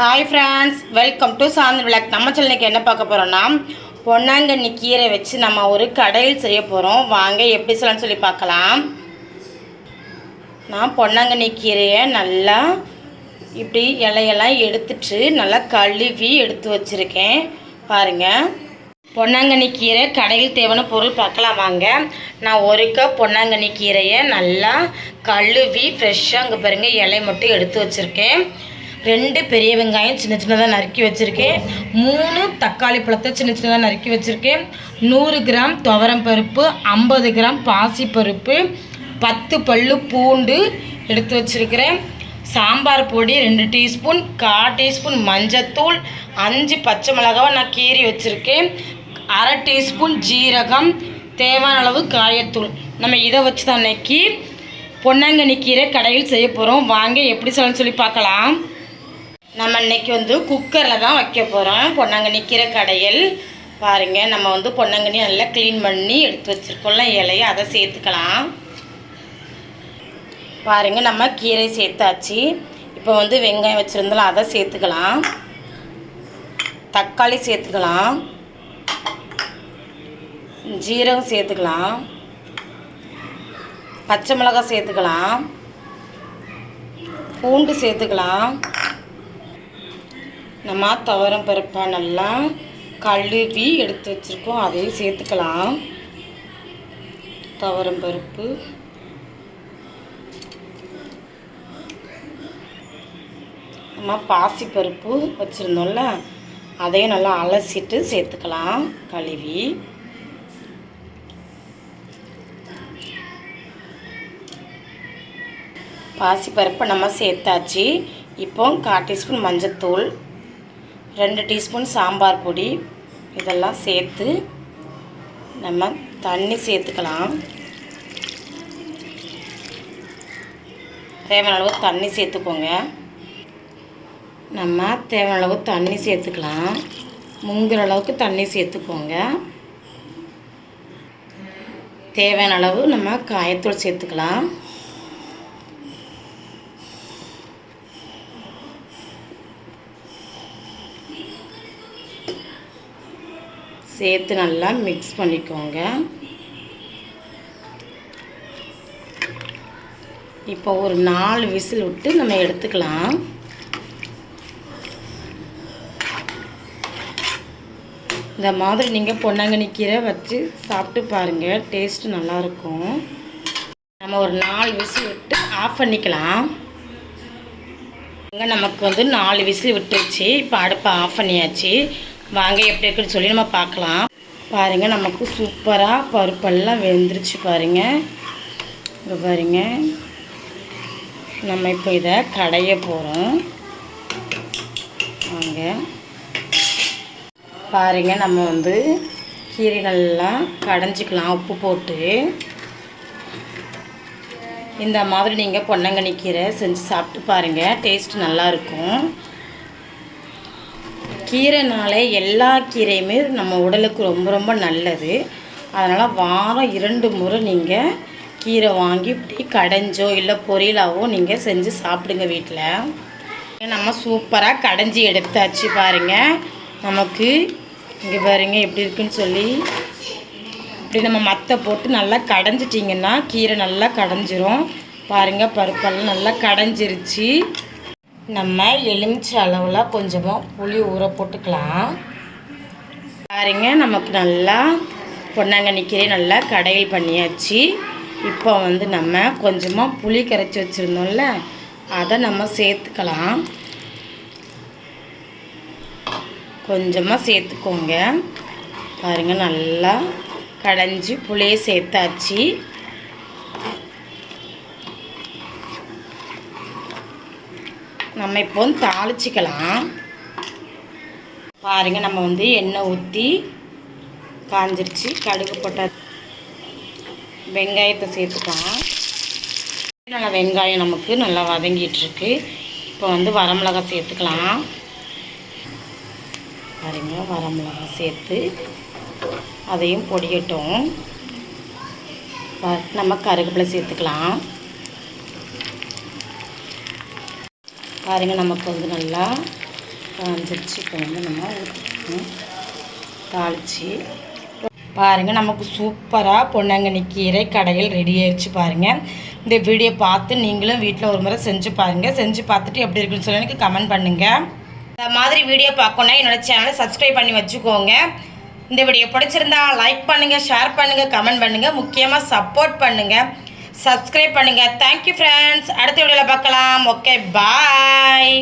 Hi friends welcome to Shanti விளக் நம்ம சேனலுக்கு என்ன பார்க்க போகிறோன்னா பொன்னாங்கண்ணி கீரை வச்சு நம்ம ஒரு கடையில் செய்ய போகிறோம் வாங்க எப்படி சொல்லலாம்னு சொல்லி பார்க்கலாம். நான் பொன்னாங்கண்ணி கீரையை நல்லா இப்படி இலையெல்லாம் எடுத்துட்டு நல்லா கழுவி எடுத்து வச்சுருக்கேன். பாருங்கள் பொன்னாங்கண்ணி கீரை கடையில் தேவையான பொருள் பார்க்கலாம் வாங்க. நான் ஒரு கப் பொன்னாங்கண்ணி கீரையை நல்லா கழுவி ஃப்ரெஷ்ஷாக அங்கே பாருங்கள் இலை மட்டும் எடுத்து வச்சுருக்கேன். ரெண்டு பெரிய வெங்காயம் சின்ன சின்னதாக நறுக்கி வச்சுருக்கேன். மூணு தக்காளி பழத்தை சின்ன சின்னதாக நறுக்கி வச்சுருக்கேன். நூறு கிராம் துவரம் பருப்பு ஐம்பது கிராம் பாசி பருப்பு பத்து பல்லு பூண்டு எடுத்து வச்சுருக்கிறேன். சாம்பார் பொடி ரெண்டு டீஸ்பூன் கால் டீஸ்பூன் மஞ்சத்தூள் அஞ்சு பச்சை மிளகாவை நான் கீறி வச்சுருக்கேன். அரை டீஸ்பூன் ஜீரகம் தேவையான அளவு காயத்தூள். நம்ம இதை வச்சு தான் அன்னைக்கு பொன்னாங்கண்ணி கீரை கடையில் செய்ய போகிறோம் வாங்க எப்படி சொல்லணும்னு சொல்லி பார்க்கலாம். நம்ம இன்னைக்கு வந்து குக்கரில் தான் வைக்க போகிறோம் பொன்னாங்கண்ணி கீரை கடையில் பாருங்கள் நம்ம வந்து பொன்னாங்கண்ணி நல்லா க்ளீன் பண்ணி எடுத்து வச்சுருக்கோம்ல இலையை அதை சேர்த்துக்கலாம். பாருங்கள் நம்ம கீரை சேர்த்தாச்சு. இப்போ வந்து வெங்காயம் வச்சுருந்தோம் அதை சேர்த்துக்கலாம். தக்காளி சேர்த்துக்கலாம். ஜீரகம் சேர்த்துக்கலாம். பச்சை மிளகாய் சேர்த்துக்கலாம். பூண்டு சேர்த்துக்கலாம். நம்ம துவரம் பருப்பை நல்லா கழுவி எடுத்து வச்சுருக்கோம். அதையும் சேர்த்துக்கலாம். துவரம் பருப்பு. நம்ம பாசிப்பருப்பு வச்சுருந்தோம்ல அதையும் நல்லா அலசிட்டு சேர்த்துக்கலாம். கழுவி. பாசிப்பருப்பை நம்ம சேர்த்தாச்சு. இப்போ கால் டீஸ்பூன் மஞ்சத்தூள் ரெண்டு டீஸ்பூன் சாம்பார் பொடி. இதெல்லாம் சேர்த்து நம்ம தண்ணி சேர்த்துக்கலாம். தேவையான அளவு தண்ணி சேர்த்துக்கோங்க. நம்ம தேவையான அளவு தண்ணி சேர்த்துக்கலாம். முங்குற அளவுக்கு தண்ணி சேர்த்துக்கோங்க. தேவையான அளவு நம்ம காயத்தூள் சேர்த்துக்கலாம். சேர்த்து நல்லா மிக்ஸ் பண்ணிக்கோங்க. இப்போ ஒரு நாலு விசில் விட்டு நம்ம எடுத்துக்கலாம். இந்த மாதிரி நீங்கள் பொன்னாங்கண்ணி கீரை வச்சு சாப்பிட்டு பாருங்கள் டேஸ்ட்டு நல்லாயிருக்கும். நம்ம ஒரு நாலு விசில் விட்டு ஆஃப் பண்ணிக்கலாம். இங்கே நமக்கு வந்து நாலு விசில் விட்டுருச்சு இப்போ அடுப்பை ஆஃப் பண்ணியாச்சு. வாங்க எப்படி இருக்குன்னு சொல்லி நம்ம பார்க்கலாம். பாருங்கள் நமக்கு சூப்பராக பருப்பெல்லாம் வெந்துருச்சு பாருங்கள் இங்கே பாருங்க. நம்ம இப்போ இதை கடைய போகிறோம் வாங்க. பாருங்கள் நம்ம வந்து கீரை நல்லா கடைஞ்சிக்கலாம் உப்பு போட்டு. இந்த மாதிரி நீங்கள் பொன்னங்கண்ணி கீரை செஞ்சு சாப்பிட்டு பாருங்கள் டேஸ்ட் நல்லாயிருக்கும் கீரைனாலே எல்லா கீரையுமே நம்ம உடலுக்கு ரொம்ப ரொம்ப நல்லது. அதனால் வாரம் இரண்டு முறை நீங்கள் கீரை வாங்கி இப்படி கடைஞ்சோ இல்லை பொரியலாவோ நீங்கள் செஞ்சு சாப்பிடுங்க வீட்டில் நம்ம சூப்பராக கடைஞ்சி எடுத்தாச்சு பாருங்கள் நமக்கு இங்கே பாருங்க எப்படி இருக்குன்னு சொல்லி. இப்படி நம்ம மத்தை போட்டு நல்லா கடைஞ்சிட்டிங்கன்னா கீரை நல்லா கடைஞ்சிரும். பாருங்கள் பருப்பெல்லாம் நல்லா கடைஞ்சிருச்சு. நம்ம எலுமிச்சை அளவில் கொஞ்சமாக புளி ஊற போட்டுக்கலாம். பாருங்க நமக்கு நல்லா பொன்னாங்கண்ணி கீரை நல்லா கடையில் பண்ணியாச்சு. இப்போ வந்து நம்ம கொஞ்சமாக புளி கரைச்சி வச்சுருந்தோம்ல அதை நம்ம சேர்த்துக்கலாம். கொஞ்சமாக சேர்த்துக்கோங்க. பாருங்கள் நல்லா கடைஞ்சி புளியை சேர்த்தாச்சு. நம்ம இப்போ வந்து தாளிச்சிக்கலாம். பாருங்கள் நம்ம வந்து எண்ணெய் ஊற்றி காஞ்சிருச்சு. கடுகு போட்ட வெங்காயத்தை சேர்த்துக்கலாம். நல்லா வெங்காயம் நமக்கு நல்லா வதங்கிட்டுருக்கு. இப்போ வந்து வரமிளகாய் சேர்த்துக்கலாம். பாருங்க வரமிளகாய் சேர்த்து அதையும் பொடியட்டும். நம்ம கருவேப்பிலை சேர்த்துக்கலாம். பாருங்கள் நமக்கு வந்து நல்லா காஞ்சிருச்சு. இப்போ வந்து நம்ம ஊற்றிக்கணும் தாளித்து பாருங்கள் நமக்கு சூப்பராக பொன்னாங்கண்ணி கீரை கடையில் ரெடி ஆயிடுச்சு பாருங்கள் இந்த வீடியோ பார்த்து நீங்களும் வீட்டில் ஒரு முறை செஞ்சு பாருங்கள் செஞ்சு பார்த்துட்டு எப்படி இருக்குன்னு சொல்லி எனக்கு கமெண்ட் பண்ணுங்கள் இந்த மாதிரி வீடியோ பார்க்கணுன்னா என்னோடய சேனலை சப்ஸ்கிரைப் பண்ணி வச்சுக்கோங்க. இந்த வீடியோ பிடிச்சிருந்தா லைக் பண்ணுங்கள் ஷேர் பண்ணுங்கள் கமெண்ட் பண்ணுங்கள் முக்கியமாக சப்போர்ட் பண்ணுங்கள் சப்ஸ்கிரைப் பண்ணுங்கள் தேங்க்யூ ஃப்ரெண்ட்ஸ் அடுத்த வீடியோவில் பார்க்கலாம். Okay bye